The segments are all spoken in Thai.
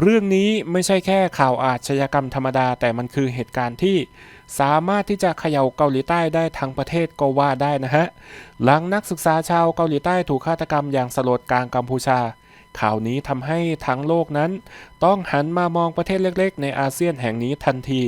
เรื่องนี้ไม่ใช่แค่ข่าวอาชญากรรมธรรมดา แต่มันคือเหตุการณ์ที่สามารถที่จะเขย่าเกาหลีใต้ได้ทั้งประเทศก็ว่าได้นะฮะ หลังนักศึกษาชาวเกาหลีใต้ถูกฆาตกรรมอย่างสลดกลางกัมพูชา ข่าวนี้ทำให้ทั้งโลกนั้น ต้องหันมามองประเทศเล็ก ๆ ในอาเซียนแห่งนี้ทันที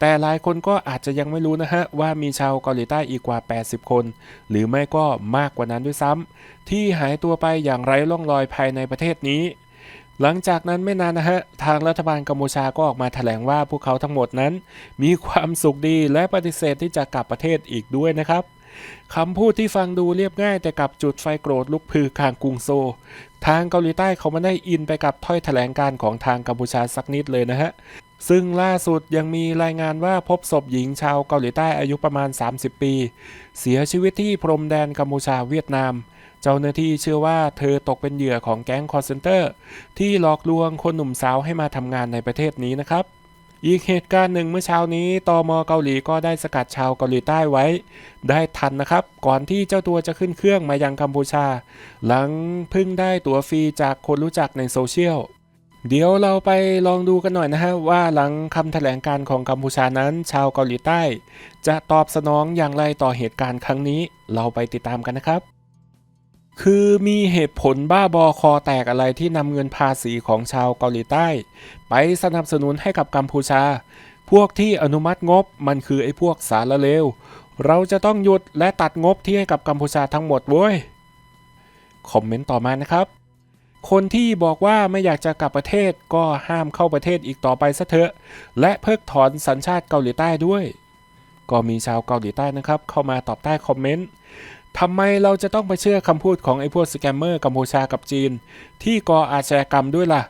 แต่หลายคนก็อาจจะยังไม่รู้นะฮะ ว่ามีชาวเกาหลีใต้อีกกว่า 80 คน หรือไม่ก็มากกว่านั้นด้วยซ้ำที่หายตัวไปอย่างไร้ร่องรอยภายในประเทศนี้ หลังจากนั้นไม่นานนะฮะ ทางรัฐบาลกัมพูชาก็ออกมาแถลงว่าพวกเขาทั้งหมดนั้น มีความสุขดีและปฏิเสธที่จะกลับประเทศอีกด้วยนะครับคำพูดที่ฟังดูเรียบง่ายแต่กับจุดไฟโกรธลุกพือกลางกรุงโซลทางเกาหลีใต้เขาไม่ได้อินไปกับถ้อยแถลงการของทางกัมพูชาสักนิดเลยนะฮะ ซึ่งล่าสุดยังมีรายงานว่าพบศพหญิงชาวเกาหลีใต้อายุประมาณ 30 ปี เสียชีวิตที่พรมแดนกัมพูชาเวียดนาม เจ้าหน้าที่เชื่อว่าเธอตกเป็นเหยื่อของแก๊งคอร์เซนเตอร์ที่หลอกลวงคนหนุ่มสาวให้มาทำงานในประเทศนี้นะครับ อีกเหตุการณ์หนึ่งเมื่อเช้านี้ตอมเกาหลีก็ได้สกัดชาวเกาหลีใต้ไว้ ได้ทันนะครับ ก่อนที่เจ้าตัวจะขึ้นเครื่องมายังกัมพูชา หลังเพิ่งได้ตั๋วฟรีจากคนรู้จักในโซเชียลเดี๋ยวเราไปลองดูกันหน่อยนะฮะว่าหลังคำแถลงการของกัมพูชานั้น ชาวเกาหลีใต้ จะตอบสนองอย่างไรต่อเหตุการณ์ครั้งนี้ เราไปติดตามกันนะครับ คือมีเหตุผลบ้าบอคอแตกอะไรที่นำเงินภาษีของชาวเกาหลีใต้ ไปสนับสนุนให้กับกัมพูชา พวกที่อนุมัติงบมันคือไอ้พวกสารเลว เราจะต้องหยุดและตัดงบที่ให้กับกัมพูชาทั้งหมดเว้ย คอมเมนต์ต่อมานะครับ คนที่บอกว่าไม่อยากจะกลับประเทศก็ห้ามเข้าประเทศอีกต่อไปซะเถอะ และเพิกถอนสัญชาติเกาหลีใต้ด้วย ก็มีชาวเกาหลีใต้นะครับ เข้ามาตอบใต้คอมเมนต์ ทำไมเราจะต้องไปเชื่อคำพูดของไอ้พวกสแกมเมอร์กัมพูชากับจีน ที่ก่ออาชญากรรมด้วยล่ะ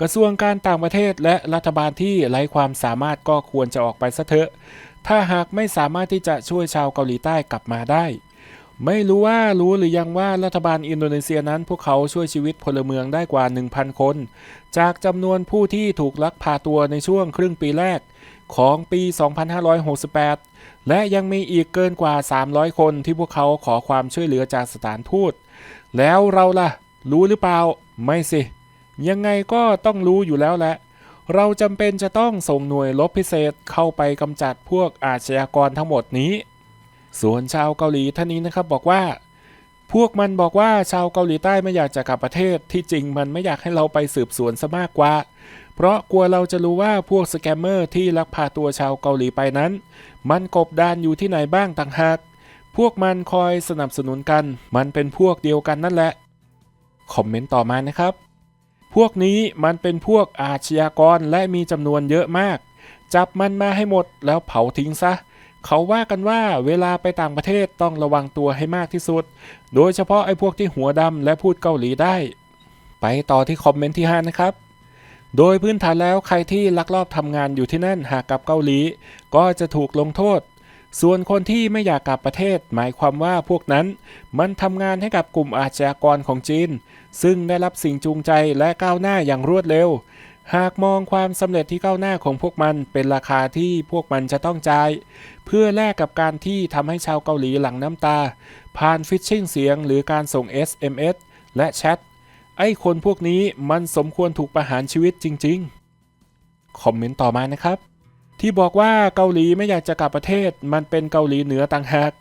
กระทรวงการต่างประเทศและรัฐบาลที่ไร้ความสามารถก็ควรจะออกไปซะเถอะ ถ้าหากไม่สามารถที่จะช่วยชาวเกาหลีใต้กลับมาได้ ไม่รู้ว่ารู้หรือยังว่ารัฐบาลอินโดนีเซียนั้นพวกเขาช่วยชีวิตพลเมืองได้กว่า 1,000 คน จากจำนวนผู้ที่ถูกลักพาตัวในช่วงครึ่งปีแรก ของปี 2568 และยังมีอีกเกินกว่า 300 คนที่พวกเขาขอความช่วยเหลือจากสถานทูต แล้วเราล่ะ รู้หรือเปล่า ไม่สิ ยังไงก็ต้องรู้อยู่แล้วแหละ เราจำเป็นจะต้องส่งหน่วยรบพิเศษเข้าไปกำจัดพวกอาชญากรทั้งหมดนี้ ส่วนชาวเกาหลีท่านนี้นะครับบอกว่า พวกมันบอกว่าชาวเกาหลีใต้ไม่อยากจะกลับประเทศที่จริงมันไม่อยากให้เราไปสืบสวนซะมากกว่า เพราะกลัวเราจะรู้ว่าพวกสแกมเมอร์ที่ลักพาตัวชาวเกาหลีไปนั้น มันกบดานอยู่ที่ไหนบ้างต่างหาก พวกมันคอยสนับสนุนกัน มันเป็นพวกเดียวกันนั่นแหละ คอมเมนต์ต่อมานะครับ พวกนี้มันเป็นพวกอาชญากรและมีจำนวนเยอะมาก จับมันมาให้หมดแล้วเผาทิ้งซะเขาว่ากันว่าเวลาไปต่างประเทศต้องระวังตัวให้มากที่สุด โดยเฉพาะไอ้พวกที่หัวดำและพูดเกาหลีได้ ไปต่อที่คอมเมนต์ที่ 5 นะครับ โดยพื้นฐานแล้วใครที่ลักลอบทำงานอยู่ที่นั่นหากกลับเกาหลี ก็จะถูกลงโทษ ส่วนคนที่ไม่อยากกลับประเทศ หมายความว่าพวกนั้น มันทำงานให้กับกลุ่มอาชญากรของจีน ซึ่งได้รับสิ่งจูงใจและก้าวหน้าอย่างรวดเร็ว หากมองความสำเร็จที่ก้าวหน้าของพวกมันเป็นราคาที่พวกมันจะต้องจ่าย เพื่อแลกกับการที่ทำให้ชาวเกาหลีหลั่งน้ำตา ผ่านฟิชชิ่งเสียงหรือการส่ง SMS และแชท ไอ้คนพวกนี้มันสมควรถูกประหารชีวิตจริง ๆ คอมเมนต์ต่อมานะครับ ที่บอกว่าเกาหลีไม่อยากจะกลับประเทศ มันเป็นเกาหลีเหนือต่างหาก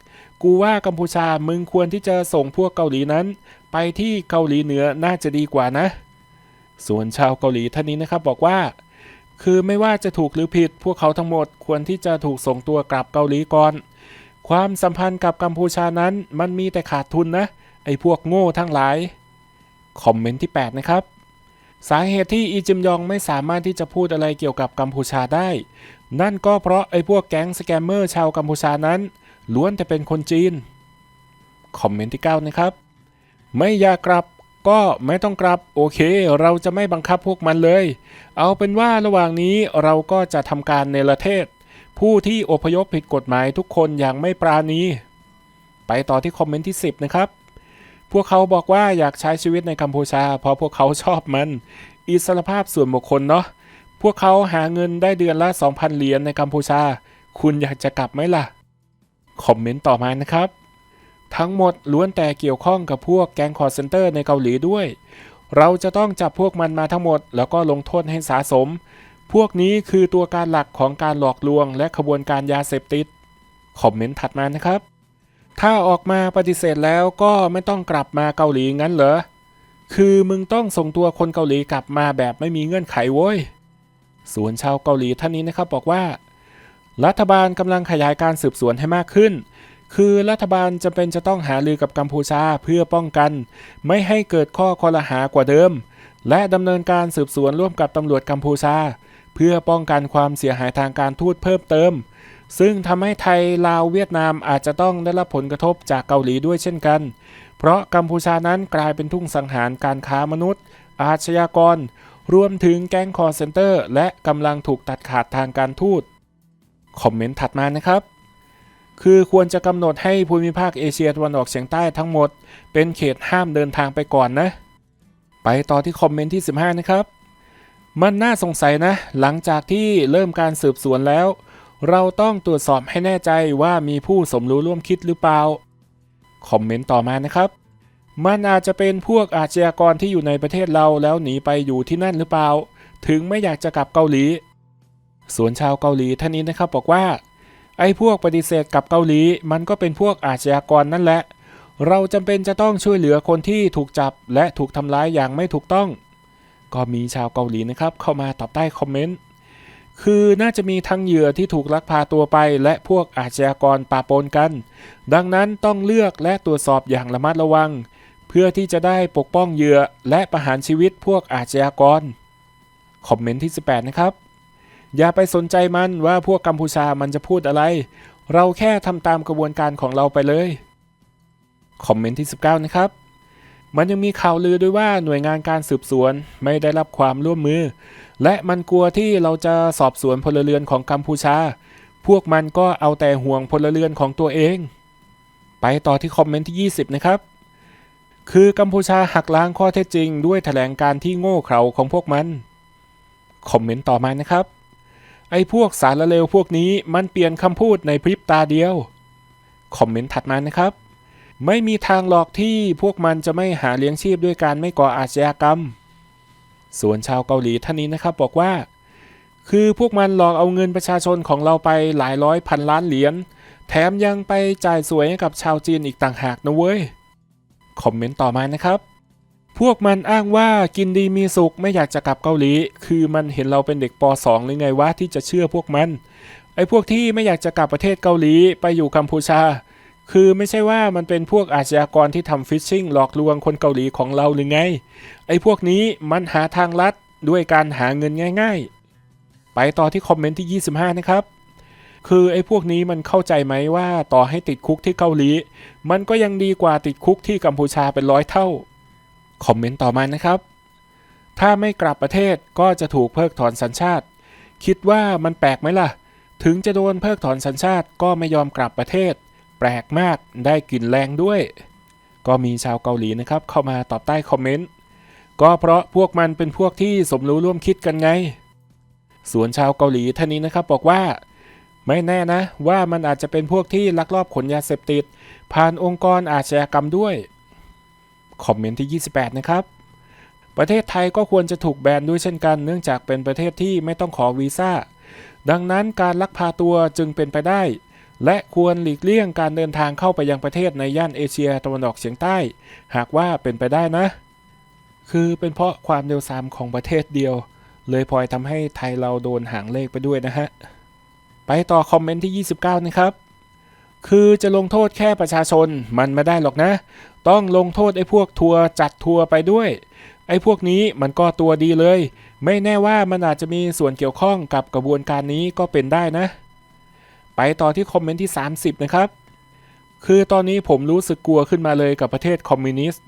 กูว่ากัมพูชามึงควรที่จะส่งพวกเกาหลีนั้น ไปที่เกาหลีเหนือน่าจะดีกว่านะ ส่วนชาวเกาหลีท่านนี้นะครับบอกว่า คือไม่ว่าจะถูกหรือผิด พวกเขาทั้งหมดควรที่จะถูกส่งตัวกลับเกาหลีก่อน ความสัมพันธ์กับกัมพูชานั้นมันมีแต่ขาดทุนนะ ไอ้พวกโง่ทั้งหลาย คอมเมนต์ที่ 8 นะครับ สาเหตุที่อีจิมยองไม่สามารถที่จะพูดอะไรเกี่ยวกับกัมพูชาได้ นั่นก็เพราะไอ้พวกแก๊งสแกมเมอร์ชาวกัมพูชานั้น ล้วนแต่เป็นคนจีน คอมเมนต์ที่ 9 นะครับ ไม่อยากกลับก็ไม่ต้องกลับโอเค เราจะไม่บังคับพวกมันเลย เอาเป็นว่าระหว่างนี้เราก็จะทำการในประเทศ ผู้ที่อพยพผิดกฎหมายทุกคนอย่างไม่ปราณี ไปต่อที่คอมเมนต์ที่ 10 นะครับ พวกเขาบอกว่าอยากใช้ชีวิตในกัมพูชา เพราะพวกเขาชอบมัน อิสรภาพส่วนบุคคลเนาะ พวกเขาหาเงินได้เดือนละ 2,000 เหรียญในกัมพูชา คุณอยากจะกลับไหมล่ะ คอมเมนต์ต่อมานะครับ ทั้งหมดล้วนแต่เกี่ยวข้องกับพวกแก๊งคอร์เซนเตอร์ในเกาหลีด้วย เราจะต้องจับพวกมันมาทั้งหมด แล้วก็ลงโทษให้สาสม พวกนี้คือตัวการหลักของการหลอกลวง และขบวนการยาเสพติด คอมเมนต์ถัดมานะครับ ถ้าออกมาปฏิเสธแล้วก็ไม่ต้องกลับมาเกาหลีงั้นเหรอ คือมึงต้องส่งตัวคนเกาหลีกลับมาแบบไม่มีเงื่อนไขโว้ย ส่วนชาวเกาหลีท่านนี้นะครับบอกว่า รัฐบาลกำลังขยายการสืบสวนให้มากขึ้น คือรัฐบาลจำเป็นจะต้องหาลือกับกัมพูชาเพื่อป้องกัน ไม่ให้เกิดข้อคอรหากว่าเดิม และดำเนินการสืบสวนร่วมกับตำรวจกัมพูชา เพื่อป้องกันความเสียหายทางการทูตเพิ่มเติม ซึ่งทำให้ไทยลาวเวียดนามอาจจะต้องได้รับผลกระทบจากเกาหลีด้วยเช่นกัน เพราะกัมพูชานั้นกลายเป็นทุ่งสังหารการค้ามนุษย์ อาชญากร รวมถึงแก๊งคอร์เซนเตอร์ และกำลังถูกตัดขาดทางการทูต คอมเมนต์ถัดมานะครับ คือควรจะกำหนดให้ภูมิภาคเอเชียตะวันออกเฉียงใต้ทั้งหมด เป็นเขตห้ามเดินทางไปก่อนนะ ไปต่อที่คอมเมนต์ที่ 15 นะครับ มันน่าสงสัยนะ หลังจากที่เริ่มการสืบสวนแล้ว เราต้องตรวจสอบให้แน่ใจว่ามีผู้สมรู้ร่วมคิดหรือเปล่า คอมเมนต์ต่อมานะครับ มันอาจจะเป็นพวกอาชญากรที่อยู่ในประเทศเราแล้วหนีไปอยู่ที่นั่นหรือเปล่า ถึงไม่อยากจะกลับเกาหลี ส่วนชาวเกาหลีท่านนี้นะครับบอกว่า ไอ้พวกปฏิเสธกลับเกาหลี มันก็เป็นพวกอาชญากรนั่นแหละ เราจำเป็นจะต้องช่วยเหลือคนที่ถูกจับและถูกทำร้ายอย่างไม่ถูกต้อง ก็มีชาวเกาหลีนะครับเข้ามาตอบใต้คอมเมนต์ คือน่าจะมีทั้งเหยื่อที่ถูกลักพาตัวไปและพวกอาชญากรปะปนกัน ดังนั้นต้องเลือกและตรวจสอบอย่างระมัดระวัง เพื่อที่จะได้ปกป้องเหยื่อและประหารชีวิตพวกอาชญากร คอมเมนต์ที่ 18 นะครับ อย่าไปสนใจมันว่าพวกกัมพูชามันจะพูดอะไร เราแค่ทำตามกระบวนการของเราไปเลย คอมเมนต์ที่ 19 นะครับมันยังมีข่าวลือด้วยว่าหน่วยงานการสืบสวนไม่ได้รับความร่วมมือ และมันกลัวที่เราจะสอบสวนพลเรือนของกัมพูชา พวกมันก็เอาแต่ห่วงพลเรือนของตัวเอง ไปต่อที่คอมเมนต์ที่ 20 นะครับ คือกัมพูชาหักล้างข้อเท็จจริง ด้วยแถลงการที่โง่เขลาของพวกมัน คอมเมนต์ต่อมานะครับ ไอ้พวกสารเลวพวกนี้มันเปลี่ยนคำพูดในพริบตาเดียว คอมเมนต์ถัดมานะครับ ไม่มีทางหลอกที่พวกมันจะไม่หาเลี้ยงชีพด้วยการไม่ก่ออาชญากรรม ส่วนชาวเกาหลีท่านนี้นะครับบอกว่า คือพวกมันหลอกเอาเงินประชาชนของเราไปหลายร้อยพันล้านเหรียญแถมยังไปจ่ายสวยให้กับชาวจีนอีกต่างหากนะเว้ย คอมเมนต์ต่อมานะครับ พวกมันอ้างว่ากินดีมีสุขไม่อยากจะกลับเกาหลี คือมันเห็นเราเป็นเด็กป .2 หรือไงวะที่จะเชื่อพวกมัน ไอ้พวกที่ไม่อยากจะกลับประเทศเกาหลีไปอยู่กัมพูชา คือไม่ใช่ว่ามันเป็นพวกอาชญากรที่ทำฟิชชิงหลอกลวงคนเกาหลีของเราหรือไง ไอ้พวกนี้มันหาทางลัดด้วยการหาเงินง่าย ๆ ไปต่อที่คอมเมนต์ที่ 25 นะครับ คือไอ้พวกนี้มันเข้าใจไหมว่าต่อให้ติดคุกที่เกาหลี มันก็ยังดีกว่าติดคุกที่กัมพูชาเป็นร้อยเท่า คอมเมนต์ต่อมานะครับ ถ้าไม่กลับประเทศก็จะถูกเพิกถอนสัญชาติ คิดว่ามันแปลกไหมล่ะ ถึงจะโดนเพิกถอนสัญชาติก็ไม่ยอมกลับประเทศ แปลกมากได้กลิ่นแรงด้วย ก็มีชาวเกาหลีนะครับ เข้ามาตอบใต้คอมเมนต์ ก็เพราะพวกมันเป็นพวกที่สมรู้ร่วมคิดกันไง ส่วนชาวเกาหลีท่านนี้นะครับบอกว่า ไม่แน่นะ ว่ามันอาจจะเป็นพวกที่ลักลอบขนยาเสพติด ผ่านองค์กรอาชญากรรมด้วยคอมเมนต์ที่ 28 นะครับประเทศไทยก็ควรจะถูกแบนด้วยเช่นกัน เนื่องจากเป็นประเทศที่ไม่ต้องขอวีซ่า ดังนั้นการลักพาตัวจึงเป็นไปได้ และควรหลีกเลี่ยงการเดินทางเข้าไปยังประเทศในย่านเอเชียตะวันออกเฉียงใต้ หากว่าเป็นไปได้นะ คือเป็นเพราะความเร็วซามของประเทศเดียว เลยพลอยทำให้ไทยเราโดนหางเลขไปด้วยนะฮะ ไปต่อคอมเมนต์ที่ 29 นะครับ คือจะลงโทษแค่ประชาชนมันไม่ได้หรอกนะ ต้องลงโทษไอ้พวกทัวร์จัดทัวร์ไปด้วย ไอ้พวกนี้มันก็ตัวดีเลย ไม่แน่ว่ามันอาจจะมีส่วนเกี่ยวข้องกับกระบวนการนี้ก็เป็นได้นะ ไปต่อที่คอมเมนต์ที่ 30 นะครับ คือตอนนี้ผมรู้สึกกลัวขึ้นมาเลยกับประเทศคอมมิวนิสต์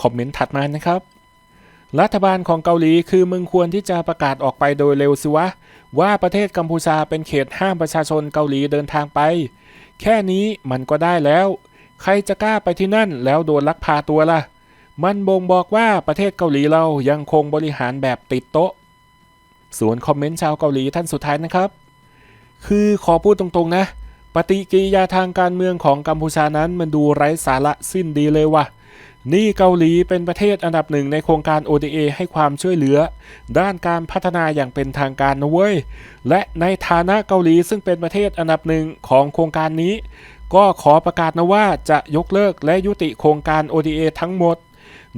คอมเมนต์ถัดมานะครับ รัฐบาลของเกาหลีคือมึงควรที่จะประกาศออกไปโดยเร็วสิวะ ว่าประเทศกัมพูชาเป็นเขตห้ามประชาชนเกาหลีเดินทางไป แค่นี้มันก็ได้แล้ว ใครจะกล้าไปที่นั่นแล้วโดนลักพาตัวล่ะ มันบ่งบอกว่าประเทศเกาหลีเรายังคงบริหารแบบติดโต๊ะ ส่วนคอมเมนต์ชาวเกาหลีท่านสุดท้ายนะครับ คือขอพูดตรงๆนะ ปฏิกิริยาทางการเมืองของกัมพูชานั้นมันดูไร้สาระสิ้นดีเลยว่ะนี่เกาหลีเป็นประเทศอันดับหนึ่งในโครงการ ODA ให้ความช่วยเหลือ ด้านการพัฒนาอย่างเป็นทางการนะเว้ย และในฐานะเกาหลีซึ่งเป็นประเทศอันดับหนึ่งของโครงการนี้ ก็ขอประกาศนะว่าจะยกเลิกและยุติโครงการ ODA ทั้งหมด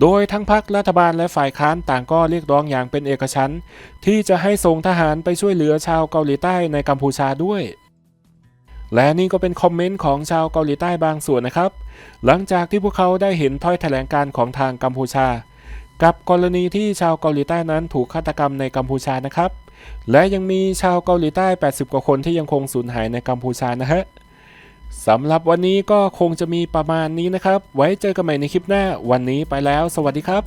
โดยทั้งพรรครัฐบาลและฝ่ายค้านต่างก็เรียกร้องอย่างเป็นเอกฉันท์ที่จะให้ส่งทหารไปช่วยเหลือชาวเกาหลีใต้ในกัมพูชาด้วย และนี่ก็เป็นคอมเมนต์ของชาวเกาหลีใต้บางส่วนนะครับ หลังจากที่พวกเขาได้เห็นถ้อยแถลงการของทางกัมพูชา กับกรณีที่ชาวเกาหลีใต้นั้นถูกฆาตกรรมในกัมพูชานะครับ และยังมีชาวเกาหลีใต้ 80 กว่าคนที่ยังคงสูญหายในกัมพูชานะฮะ สำหรับวันนี้ก็คงจะมีประมาณนี้นะครับ ไว้เจอกันใหม่ในคลิปหน้า วันนี้ไปแล้ว สวัสดีครับ